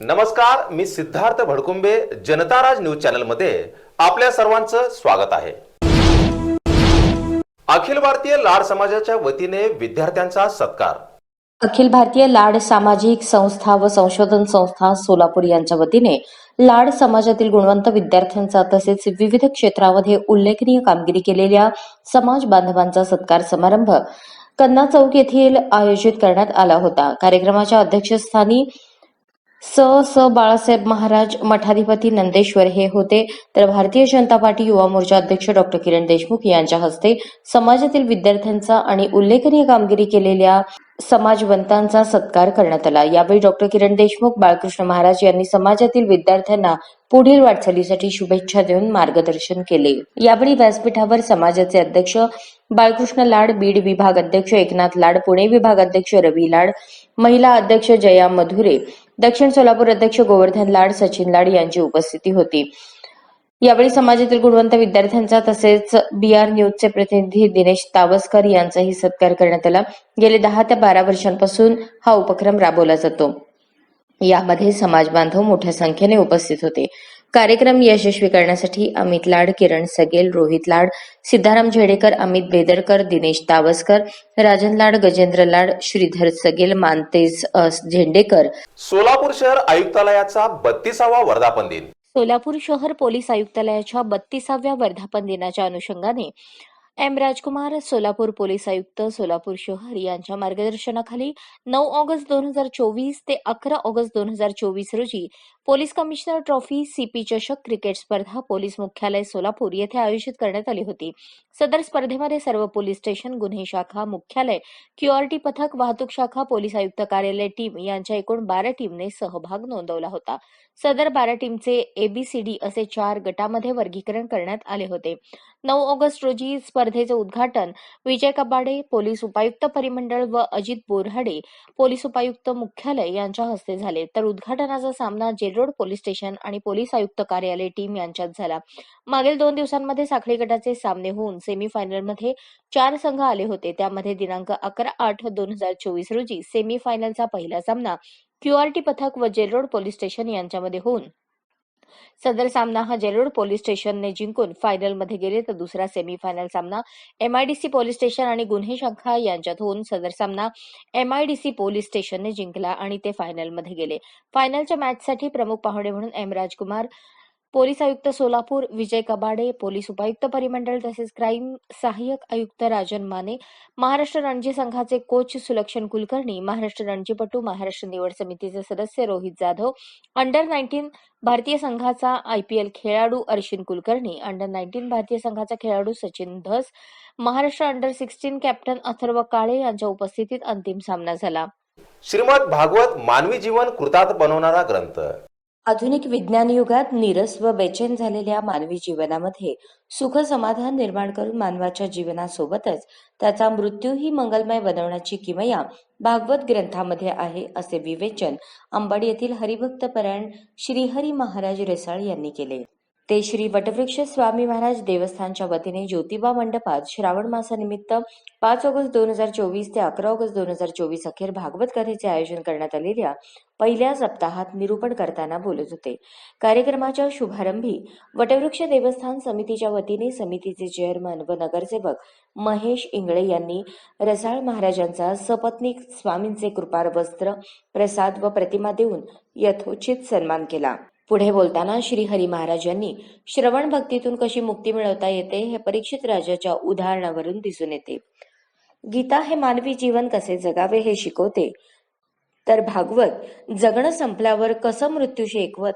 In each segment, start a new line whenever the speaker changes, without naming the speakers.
नमस्कार मी सिद्धार्थ भडकुंबे जनता राज न्यूज चॅनलमध्ये आपल्या सर्वांचं स्वागत आहे. अखिल भारतीय लाड समाजाच्या वतीने विद्यार्थ्यांचा सत्कार.
अखिल भारतीय लाड सामाजिक संस्था व संशोधन संस्था सोलापूर यांच्या वतीने लाड समाजातील गुणवंत विद्यार्थ्यांचा तसेच विविध क्षेत्रामध्ये उल्लेखनीय कामगिरी केलेल्या समाज बांधवांचा सत्कार समारंभ कन्ना चौक येथील आयोजित करण्यात आला होता. कार्यक्रमाच्या अध्यक्षस्थानी स स बाळासाहेब महाराज मठाधिपती नंदेश्वर हे होते. तर भारतीय जनता पार्टी युवा मोर्चा अध्यक्ष डॉक्टर किरण देशमुख यांच्या हस्ते समाजातील विद्यार्थ्यांचा आणि उल्लेखनीय कामगिरी केलेल्या समाजवंतांचा सत्कार करण्यात आला. यावेळी डॉक्टर किरण देशमुख बाळकृष्ण महाराज यांनी समाजातील विद्यार्थ्यांना पुढील वाटचालीसाठी शुभेच्छा देऊन मार्गदर्शन केले. यावेळी व्यासपीठावर समाजाचे अध्यक्ष बाळकृष्ण लाड बीड विभाग अध्यक्ष एकनाथ लाड पुणे विभाग अध्यक्ष रवी लाड महिला अध्यक्ष जया मधुरे दक्षिण सोलापूर अध्यक्ष गोवर्धन लाड सचिन लाड यांची उपस्थिती होती. यावेळी समाजातील गुणवंत विद्यार्थ्यांचा तसेच बी आर न्यूजचे प्रतिनिधी दिनेश तावसकर यांचाही सत्कार करण्यात आला. गेले दहा ते बारा वर्षांपासून हा उपक्रम राबवला जातो. यामध्ये समाज बांधव मोठ्या संख्येने उपस्थित होते. कार्यक्रम यशस्वी करण्यासाठी अमित लाड किरण सगेल रोहित लाड सिद्धाराम झेडेकर अमित बेदरकर दिनेश तावसकर राजन लाड गजेंद्र लाड श्रीधर सगेल मानतेज झेंडेकर.
सोलापूर शहर आयुक्तालयाचा बत्तीसावा वर्धापन दिन.
सोलापूर शहर पोलीस आयुक्तालयाच्या बत्तीसाव्या वर्धापन दिनाच्या अनुषंगाने एम. राजकुमार सोलापूर पोलीस आयुक्त सोलापूर शहर यांच्या मार्गदर्शनाखाली नऊ ऑगस्ट दोन हजार चोवीस ते अकरा ऑगस्ट दोन हजार चोवीस रोजी पोलीस कमिशनर ट्रॉफी सीपी चषक क्रिकेट स्पर्धा पोलीस मुख्यालय सोलापूर येथे आयोजित करण्यात आली होती. सदर स्पर्धेमध्ये सर्व पोलीस स्टेशन गुन्हे शाखा मुख्यालय क्यूआरटी पथक वाहतूक शाखा पोलीस आयुक्त कार्यालय टीम यांच्या एकूण बारा टीमने सहभाग नोंदवला होता. सदर बारा टीमचे एबीसीडी असे चार गटामध्ये वर्गीकरण करण्यात आले होते. नऊ ऑगस्ट रोजी स्पर्धेचे उद्घाटन विजय कबाडे पोलीस उपायुक्त परिमंडळ व अजित बोरहाडे पोलीस उपायुक्त मुख्यालय यांच्या हस्ते झाले. तर उद्घाटनाचा सामना जेलरोड पोलीस स्टेशन आणि पोलीस आयुक्त कार्यालय टीम यांच्यात झाला. मागील दोन दिवसांमध्ये साखळी गटाचे सामने होऊन सेमीफायनलमध्ये चार संघ आले होते. त्यामध्ये दिनांक अकरा आठ दोन हजार चोवीस रोजी सेमीफायनलचा पहिला सामना क्यूआरटी पथक व जेलरोड पोलीस स्टेशन यांच्यामध्ये होऊन सदर सामना हा जेलोड पोलीस स्टेशनने जिंकून फायनलमध्ये गेले तर दुसरा सेमीफायनल सामना एमआयडीसी पोलीस स्टेशन आणि गुन्हे शाखा यांच्यात होऊन सदर सामना एमआयडीसी पोलीस स्टेशनने जिंकला आणि ते फायनलमध्ये गेले. फायनलच्या मॅचसाठी प्रमुख पाहुणे म्हणून एम राजकुमार पोलीस आयुक्त सोलापूर विजय कबाडे पोलीस उपायुक्त परिमंडळ तसेच क्राईम सहाय्यक आयुक्त राजन माने महाराष्ट्र रणजी संघाचे कोच सुलक्षण कुलकर्णी महाराष्ट्र रणजीपटू महाराष्ट्र निवड समितीचे सदस्य रोहित जाधव अंडर नाईन्टीन भारतीय संघाचा आयपीएल खेळाडू अर्शिन कुलकर्णी अंडर नाईन्टीन भारतीय संघाचा खेळाडू Sachin Dhas Maharashtra under sixteen captain Atharva Kale यांच्या उपस्थितीत अंतिम सामना झाला.
श्रीमद भागवत मानवी जीवन कृतार्थ बनवणारा ग्रंथ.
आधुनिक विज्ञान युगात नीरस व बेचैन झालेल्या मानवी जीवनामध्ये सुख समाधान निर्माण करून मानवाच्या जीवनासोबतच त्याचा मृत्यूही मंगलमय बनवण्याची किमया भागवत ग्रंथामध्ये आहे असे विवेचन अंबाडी येथील हरिभक्त परायण श्रीहरी महाराज रेसाळ यांनी केले. ते श्री वटवृक्ष स्वामी महाराज देवस्थानच्या वतीने ज्योतिबा मंडपात श्रावण मासानिमित्त पाच ऑगस्ट दोन हजार चोवीस ते अकरा ऑगस्ट दोन हजार चोवीस अखेर भागवत कथेचे आयोजन करण्यात आलेल्या पहिल्या सप्ताहात निरूपण करताना बोलत होते. कार्यक्रमाच्या शुभारंभी वटवृक्ष देवस्थान समितीच्या वतीने समितीचे चेअरमन व नगरसेवक महेश इंगळे यांनी रसाळ महाराजांचा सपत्नीक स्वामींचे कृपार वस्त्र प्रसाद व प्रतिमा देऊन यथोचित सन्मान केला. पुढे बोलताना श्री हरी महाराज यांनी श्रवण भक्तीतून कशी मुक्ती मिळवता येते हे परीक्षित राजाच्या उदाहरणावरून दिसून येते. गीता हे मानवी जीवन कसे जगावे हे शिकवते. तर भागवत जगणं संपल्यावर कसं मृत्यूशी एकवत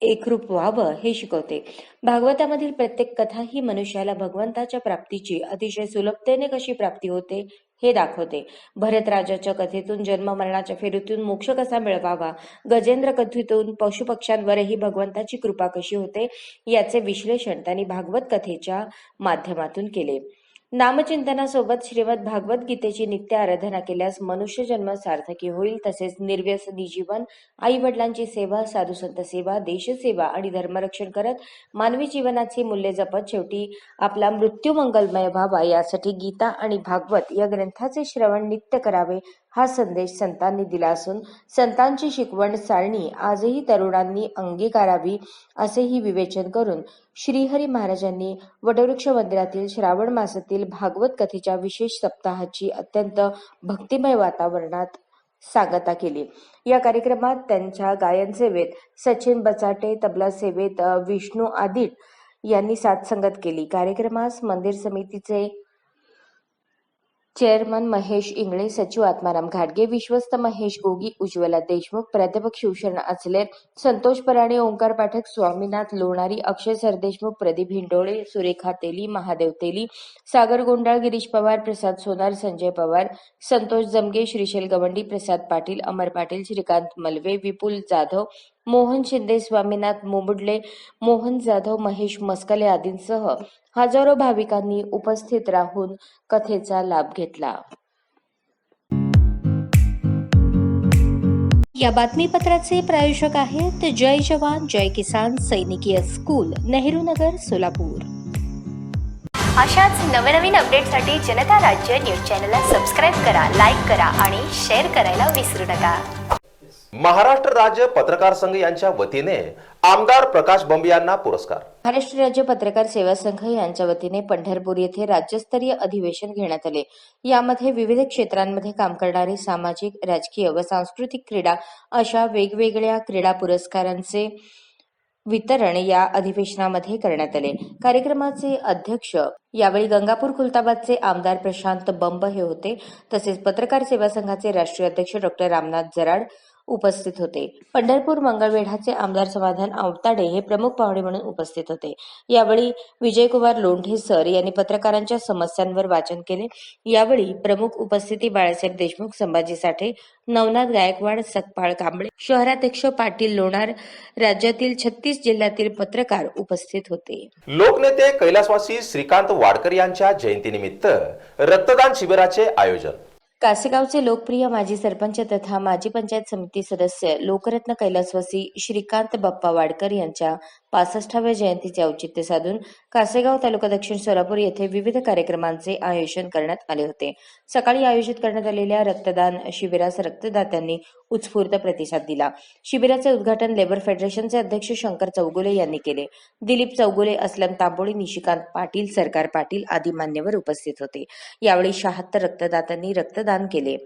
एकरूप व्हावं हे शिकवते. भागवतामधील प्रत्येक कथा ही मनुष्याला भगवंताच्या प्राप्तीची अतिशय सुलभतेने कशी प्राप्ती होते हे दाखवते. भरतराजाच्या कथेतून जन्म मरणाच्या फेरीतून मोक्ष कसा मिळवावा? गजेंद्र कथेतून पशुपक्ष्यांवरही भगवंताची कृपा कशी होते? याचे विश्लेषण त्यांनी भागवत कथेच्या माध्यमातून केले. नामचिंतनासोबत श्रीमद भागवत गीतेची नित्य आराधना केल्यास मनुष्य जन्म सार्थकी होईल तसेच निर्व्यसनी जीवन आई वडिलांची सेवा साधुसंत सेवा देशसेवा आणि धर्मरक्षण करत मानवी जीवनाची मूल्य जपत शेवटी आपला मृत्यू मंगलमय व्हावा. यासाठी गीता आणि भागवत या ग्रंथाचे श्रवण नित्य करावे. हा संदेश संतांनी दिला असून संतांची शिकवण सारणी आजही तरुणांनी अंगीकारावी असेही विवेचन करून श्रीहरी महाराजांनी वटवृक्ष मंदिरातील श्रावण मासातील भागवत कथेच्या विशेष सप्ताहाची अत्यंत भक्तिमय वातावरणात सांगता केली. या कार्यक्रमात त्यांच्या गायन सेवेत सचिन बचाटे तबला सेवेत विष्णू आदिट यांनी साथसंगत केली. कार्यक्रमास मंदिर समितीचे चेअरमन महेश इंगळे सचिव आत्माराम घाटगे विश्वस्त महेश गोगी उज्ज्वला देशमुख प्राध्यापक शिवशरण अचलेर संतोष पराणे ओंकार पाठक स्वामीनाथ लोणारी अक्षय सरदेशमुख प्रदीप हिंडोळे सुरेखा तेली महादेव तेली सागर गोंडाळ गिरीश पवार प्रसाद सोनार संजय पवार संतोष जमगे श्रीशैल गवंडी प्रसाद पाटील अमर पाटील श्रीकांत मलवे विपुल जाधव मोहन शिंदे स्वामीनाथ मोबडले मोहन जाधव महेश मस्कले आदींसह हजारो भाविकांनी उपस्थित राहून कथेचा लाभ घेतला. या बातमीपत्राचे प्रायोजक आहेत जय जवान जय किसान सैनिकीय स्कूल नेहरू नगर सोलापूर.
अशाच नवनवीन अपडेटसाठी जनता राज्य न्यूज चॅनलला सबस्क्राईब करा लाईक करा आणि शेअर करायला विसरू नका.
महाराष्ट्र राज्य पत्रकार संघ यांच्या वतीने आमदार प्रकाश बंब यांना पुरस्कार.
महाराष्ट्र राज्य पत्रकार सेवा संघ यांच्या वतीने पंढरपूर येथे राज्यस्तरीय अधिवेशन घेण्यात आले. यामध्ये विविध क्षेत्रांमध्ये काम करणारे सामाजिक राजकीय व सांस्कृतिक क्रीडा अशा वेगवेगळ्या क्रीडा पुरस्कारांचे वितरण या अधिवेशनामध्ये करण्यात आले. कार्यक्रमाचे अध्यक्ष यावेळी गंगापूर खुलताबादचे आमदार प्रशांत बंब हे होते. तसेच पत्रकार सेवा संघाचे राष्ट्रीय अध्यक्ष डॉक्टर रामनाथ जराड उपस्थित होते. पंढरपूर मंगळवेढाचे आमदार समाधान आवताडे हे प्रमुख पाहुणे म्हणून उपस्थित होते. यावेळी विजयकुमार लोंढे सर यांनी पत्रकारांच्या समस्यांवर वाचन केले. यावेळी प्रमुख उपस्थिती बाळासाहेब देशमुख संभाजी साठे नवनाथ गायकवाड सकपाळ कांबळे शहराध्यक्ष पाटील लोणार राज्यातील छत्तीस जिल्ह्यातील पत्रकार उपस्थित होते.
लोकनेते कैलासवासी श्रीकांत वाडकर यांच्या जयंतीनिमित्त रक्तदान शिबिराचे आयोजन
कासेगावचे लोकप्रिय माजी सरपंच तथा माजी पंचायत समिती सदस्य लोकरत्न कैलासवासी श्रीकांत बाप्पा वाडकर यांच्या पासष्टाव्या जयंतीचे औचित्य साधून कासेगाव तालुका दक्षिण सोलापूर येथे विविध कार्यक्रमांचे आयोजन करण्यात आले होते. सकाळी आयोजित करण्यात आलेल्या रक्तदान शिबिरास रक्तदात्यांनी उत्स्फूर्त प्रतिसाद दिला. शिबिराचे उद्घाटन लेबर फेडरेशनचे अध्यक्ष शंकर चौगुले यांनी केले. दिलीप चौगुले असलम तांबोळी निशिकांत पाटील सरकार पाटील आदी मान्यवर उपस्थित होते. यावेळी शहात्तर रक्तदात्यांनी रक्तदान केले.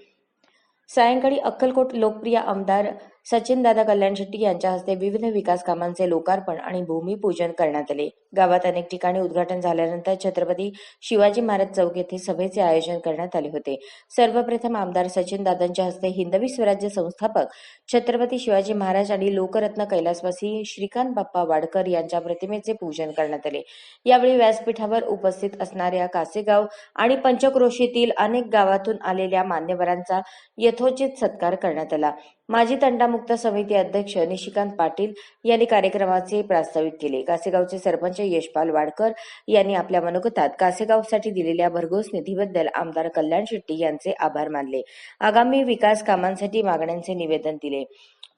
सायंकाळी अक्कलकोट लोकप्रिय आमदार सचिन दादा कल्याण शेट्टी यांच्या हस्ते विविध विकास कामांचे लोकार्पण आणि भूमिपूजन करण्यात आले. गावात अनेक ठिकाणी उद्घाटन झाल्यानंतर छत्रपती शिवाजी महाराज चौक येथे सभेचे आयोजन करण्यात आले होते. सर्वप्रथम आमदार सचिन दादांच्या हस्ते हिंदवी स्वराज्य संस्थापक छत्रपती शिवाजी महाराज आणि लोकरत्न कैलासवासी श्रीकांत बाप्पा वाडकर यांच्या प्रतिमेचे पूजन करण्यात आले. यावेळी व्यासपीठावर उपस्थित असणाऱ्या कासेगाव आणि पंचक्रोशीतील अनेक गावातून आलेल्या मान्यवरांचा यथोचित सत्कार करण्यात आला. माजी तंटामुक्त समिती अध्यक्ष निशिकांत पाटील यांनी कार्यक्रमाचे प्रास्ताविक केले. कासेगावचे सरपंच यशपाल वाडकर यांनी आपल्या मनोगतात कासेगावसाठी दिलेल्या भरघोस निधीबद्दल आमदार कल्याण शेट्टी यांचे आभार मानले. आगामी विकास कामांसाठी मागण्यांचे निवेदन दिले.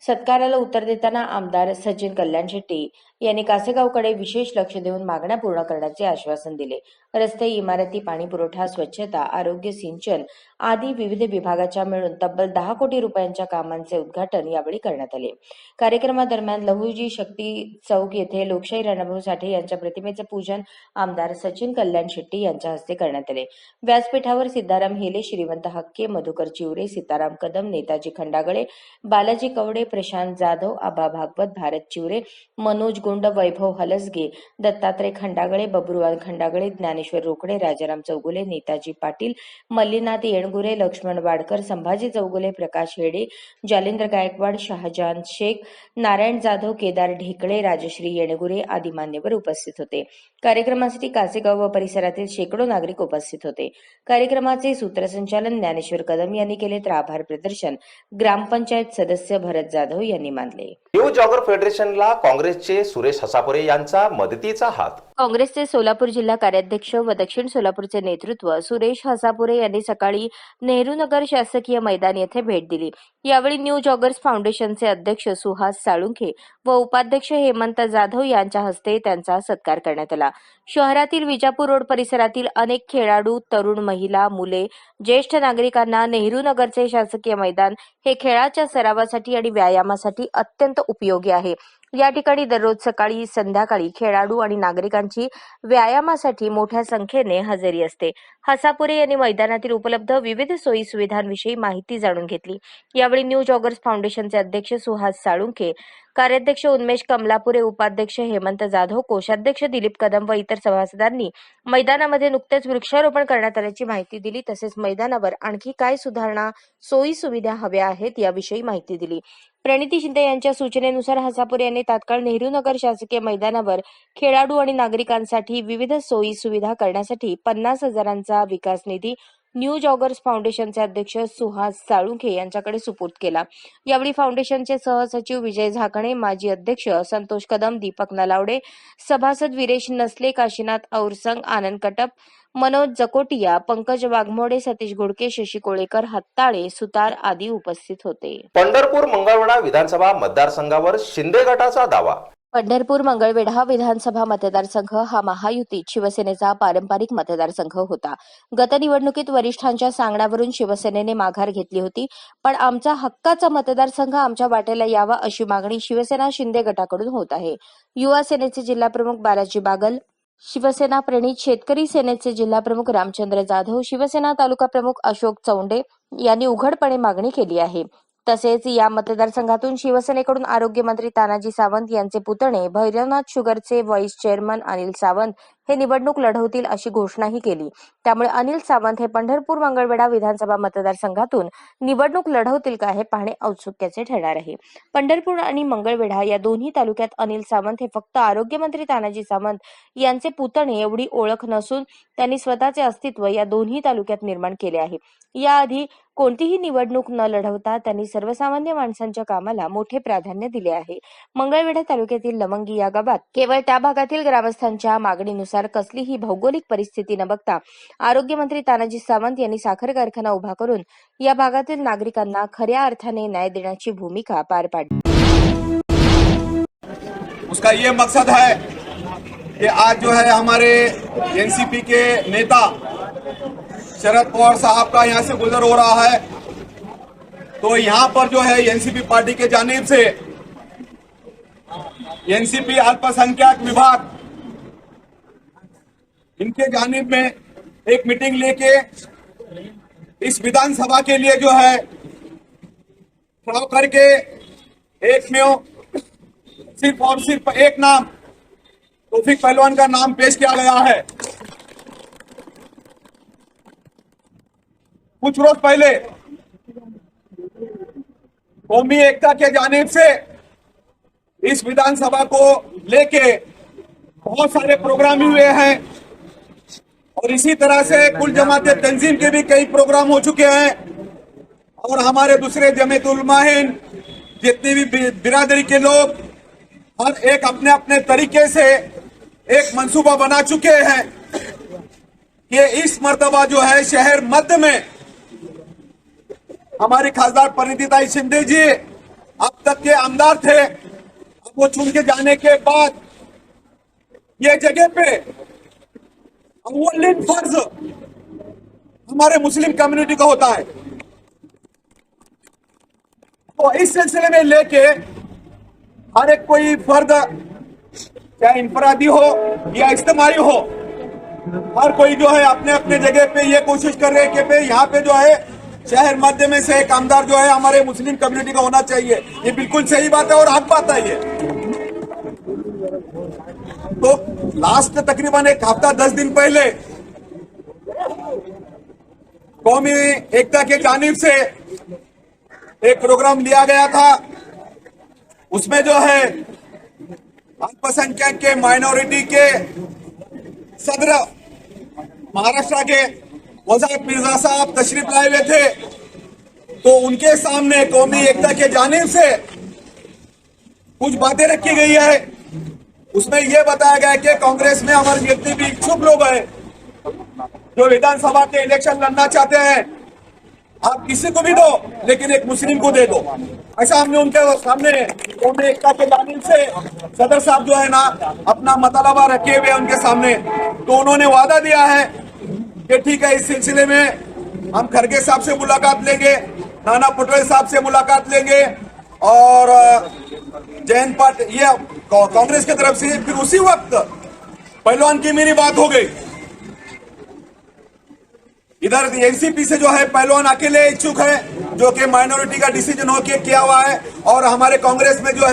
सत्काराला उत्तर देताना आमदार सचिन कल्याण शेट्टी यांनी कासेगावकडे विशेष लक्ष देऊन मागण्या पूर्ण करण्याचे आश्वासन दिले. रस्ते इमारती पाणी पुरवठा स्वच्छता आरोग्य सिंचन आदी विविध विभागाच्या मिळून तब्बल दहा कोटी रुपयांच्या कामांचे उद्घाटन यावेळी करण्यात आले. कार्यक्रमादरम्यान लहुजी शक्ती चौक येथे लोकशाही रणभाऊ साठे यांच्या प्रतिमेचे पूजन आमदार सचिन कल्याण शेट्टी यांच्या हस्ते करण्यात आले. व्यासपीठावर सिद्धाराम हेले श्रीमंत हक्के मधुकर चिवरे सीताराम कदम नेताजी खंडागळे बालाजी कवडे प्रशांत जाधव आबा भागवत भारत चिवरे मनोज गुंड वैभव हलसगे दत्तात्रय खंडागळे बबरुवाल खंडागळे ज्ञानेश्वर रोकडे राजाराम चौगुले नेताजी पाटील मल्लीनाथ येणगुरे लक्ष्मण वाडकर संभाजी चौगुले प्रकाश हेडे जालिंद्र गायकवाड शहाजान शेख नारायण जाधव केदार ढेकळे राजश्री येणगुरे आदी मान्यवर उपस्थित होते. कार्यक्रमासाठी कासेगाव व परिसरातील शेकडो नागरिक उपस्थित होते. कार्यक्रमाचे सूत्रसंचालन ज्ञानेश्वर कदम यांनी केले तर आभार प्रदर्शन. ग्रामपंचायत सदस्य भरत जाधव यांनी मानले.
न्यू जॉगर फेडरेशनला काँग्रेसचे सुरेश हसापुरे यांचा मदतीचा हात.
काँग्रेसचे सोलापूर जिल्हा कार्याध्यक्ष व दक्षिण सोलापूरचे नेतृत्व सुरेश हसापुरे यांनी सकाळी नेहरू नगर शासकीय मैदान येथे भेट दिली. यावेळी न्यू जॉगर्स फाउंडेशनचे अध्यक्ष सुहास साळुंखे व उपाध्यक्ष हेमंत जाधव यांच्या हस्ते त्यांचा सत्कार करण्यात आला. शहरातील विजापूर रोड परिसरातील अनेक खेळाडू तरुण महिला मुले ज्येष्ठ नागरिकांना नेहरू नगरचे शासकीय मैदान हे खेळाच्या सरावासाठी आणि व्यायामासाठी अत्यंत उपयोगी आहे. या ठिकाणी दररोज सकाळी संध्याकाळी खेळाडू आणि नागरिकांची व्यायामासाठी मोठ्या संख्येने हजेरी असते. हसापुरे यांनी मैदानातील उपलब्ध विविध सोयी सुविधांविषयी माहिती जाणून घेतली. यावेळी न्यू जॉगर्स फाउंडेशनचे अध्यक्ष सुहास साळुंखे कार्याध्यक्ष उन्मेश कमलापुरे उपाध्यक्ष हेमंत जाधव कोषाध्यक्ष दिलीप कदम व इतर सभासदांनी मैदानामध्ये नुकतेच वृक्षारोपण करण्यात आल्याची माहिती दिली. तसेच मैदानावर आणखी काय सुधारणा सोयी सुविधा हव्या आहेत याविषयी माहिती दिली. प्रणिती शिंदे यांच्या सूचनेनुसार हसापुरे यांनी तात्काळ नेहरू नगर शासकीय मैदानावर खेळाडू आणि नागरिकांसाठी विविध सोयी सुविधा करण्यासाठी पन्नास हजारांचा विकास निधी न्यू जॉगर्स फाउंडेशनचे अध्यक्ष सुहास साळुंखे यांच्याकडे सुपूर्द केला. यावेळी फाउंडेशनचे सहसचिव विजय झाकणे माजी अध्यक्ष संतोष कदम दीपक नलावडे सभासद विरेश नसले काशीनाथ औरसंग आनंद कटप मनोज जकोटिया पंकज वाघमोडे सतीश घोडके शशी कोळेकर हत्ताळे सुतार आदी उपस्थित होते.
पंढरपूर मंगळवेढा विधानसभा मतदारसंघावर शिंदे गटाचा दावा
पंढरपूर मंगळवेढा विधानसभा मतदारसंघ हा महायुतीत शिवसेनेचा पारंपरिक मतदारसंघ होता. गत निवडणुकीत वरिष्ठांच्या सांगण्यावरून शिवसेनेने माघार घेतली होती पण आमचा हक्काचा मतदारसंघ आमच्या वाटेला यावा अशी मागणी शिवसेना शिंदे गटाकडून होत आहे. युवा सेनेचे जिल्हाप्रमुख बालाजी बागल शिवसेना प्रणित शेतकरी सेनेचे जिल्हाप्रमुख रामचंद्र जाधव शिवसेना तालुका प्रमुख अशोक चौंडे यांनी उघडपणे मागणी केली आहे. तसेच या मतदारसंघातून शिवसेनेकडून आरोग्यमंत्री तानाजी सावंत यांचे पुतणे भैरवनाथ शुगरचे व्हाईस चेअरमन अनिल सावंत हे निवडणूक लढवतील अशी घोषणाही केली. त्यामुळे अनिल सावंत हे पंढरपूर मंगळवेढा विधानसभा मतदारसंघातून निवडणूक लढवतील का हे पाहणे औत्सुक्याचे ठरणार आहे. पंढरपूर आणि मंगळवेढा या दोन्ही तालुक्यात अनिल सावंत हे फक्त आरोग्यमंत्री तानाजी सावंत यांचे पुतणे एवढी ओळख नसून त्यांनी स्वतःचे अस्तित्व या दोन्ही तालुक्यात निर्माण केले आहे. याआधी कोणतीही निवडणूक न लढवता त्यांनी सर्वसामान्य माणसांच्या कामाला मोठे प्राधान्य दिले आहे. मंगळवेढा तालुक्यातील लवंगी या गावात केवळ त्या भागातील ग्रामस्थांच्या मागणीनुसार कसलीही भौगोलिक परिस्थिती न बघता आरोग्यमंत्री तानाजी सावंत साखर कारखाना उभा करून या भागातील अर्थाने न्याय भूमिका पार पाडली.
उसका ये मकसद है कि आज जो है हमारे एनसीपी के नेता शरद पवार साहब का यहाँ से गुजर हो रहा है तो यहाँ पर जो है एनसीपी पार्टी के जानिब से एनसीपी अल्पसंख्यक विभाग इनके जानिब में एक मीटिंग लेके इस विधानसभा के लिए जो है चुनाव करके एक में सिर्फ़ और सिर्फ़ एक नाम तोफिक पहलवान का नाम पेश किया गया है। कुछ रोज पहले, कौमी एकता के जानेब से इस विधानसभा को लेके बहुत सारे प्रोग्राम हुए हैं। और इसी तरह से कुल जमात तंजीम के भी कई प्रोग्राम हो चुके हैं। और हमारे दूसरे जमेत उलमाहिन, जितनी भी बिरादरी के लोग, हर एक अपने अपने तरीके से एक मंसूबा बना चुके हैं कि इस मर्तबा जो है शहर मध्य में। हमारी खासदार परिणीताई शिंदे जी अब तक के आमदार थे। अब वो चुन के जाने के बाद ये जगह पे अव्वलिन फ़र्ज़ हमारे मुस्लिम कम्युनिटी का होता है। तो इस सिलसिले में लेके हर एक कोई फर्द, चाहे इंफरादी हो या इज्तमाही हो, हर कोई जो है अपने अपने जगह पे ये कोशिश कर रहे हैं कि भाई यहाँ पे जो है शहर मध्य में से एक आमदार जो है हमारे मुस्लिम कम्युनिटी का होना चाहिए। ये बिल्कुल सही बात है और हक बात है ये। तो लास्ट तकरीबन एक हफ़्ता, दस दिन पहले कौमी एकता के जानिब से एक प्रोग्राम लिया गया था। उसमें जो है अल्पसंख्यक के माइनॉरिटी के, सदर महाराष्ट्र के वजारत मिर्ज़ा साहब तशरीफ़ लाए हुए थे। तो उनके सामने कौमी एकता के जानिब से कुछ बातें रखी गई है। उसमें यह बताया गया कि कांग्रेस में हमारे जितने भी इच्छुक लोग हैं। जो विधानसभा के इलेक्शन लड़ना चाहते हैं, आप किसी को भी दो, लेकिन एक मुस्लिम को दे दो। ऐसा हमने उनके सामने एकता के जानिब से सदर साहब जो है ना, अपना मतलबा रखे हुए उनके सामने। तो उन्होंने वादा दिया है कि ठीक है, इस सिलसिले में हम खड़गे साहब से मुलाकात लेंगे, नाना पटोले साहब से मुलाकात लेंगे, और जयंत पाट, ये कांग्रेस की तरफ से फिर उसी वक्त पहलवान की मेरी बात हो गई। इधर एनसीपी से जो है पहलवान अकेले इच्छुक है जो कि माइनॉरिटी का डिसीजन होके किया हुआ है और हमारे कांग्रेस में जो है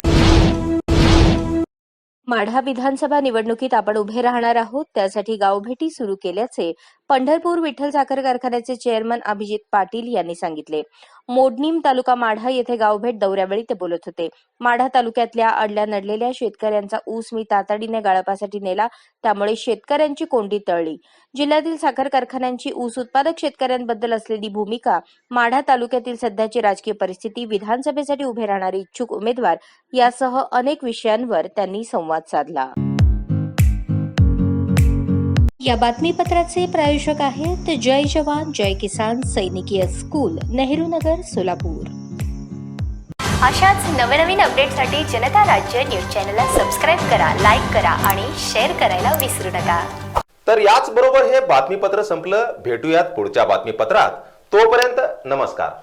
माढा विधानसभा निवडणुकीत आपण उभे राहणार आहोत त्यासाठी गावभेटी सुरू केल्याचे पंढरपूर विठ्ठल साखर कारखान्याचे चेअरमन अभिजित पाटील यांनी सांगितले. मोडणीम तालुका माढा येथे गावभेट दौऱ्यावेळी ते बोलत होते. माढा तालुक्यातल्या अडल्या नडलेल्या शेतकऱ्यांचा ऊस मी तातडीने गाळपासाठी नेला त्यामुळे शेतकऱ्यांची कोंडी तळली. जिल्ह्यातील साखर कारखान्यांची ऊस उत्पादक शेतकऱ्यांबद्दल असलेली भूमिका माढा तालुक्यातील सध्याची राजकीय परिस्थिती विधानसभेसाठी उभे राहणारे इच्छुक उमेदवार यासह अनेक विषयांवर त्यांनी संवाद साधला. या बातमीपत्राचे प्रायोजक आहेत जय जवान जय किसान सैनिकीय स्कूल नेहरू नगर सोलापूर.
अशाच नवनवीन अपडेटसाठी जनता राज्य न्यूज चॅनलला सबस्क्राईब करा लाईक करा आणि शेअर करायला विसरू नका.
तर याच बरोबर हे बातमीपत्र संपलं. भेटूयात पुढच्या बातमीपत्रात. तोपर्यंत नमस्कार.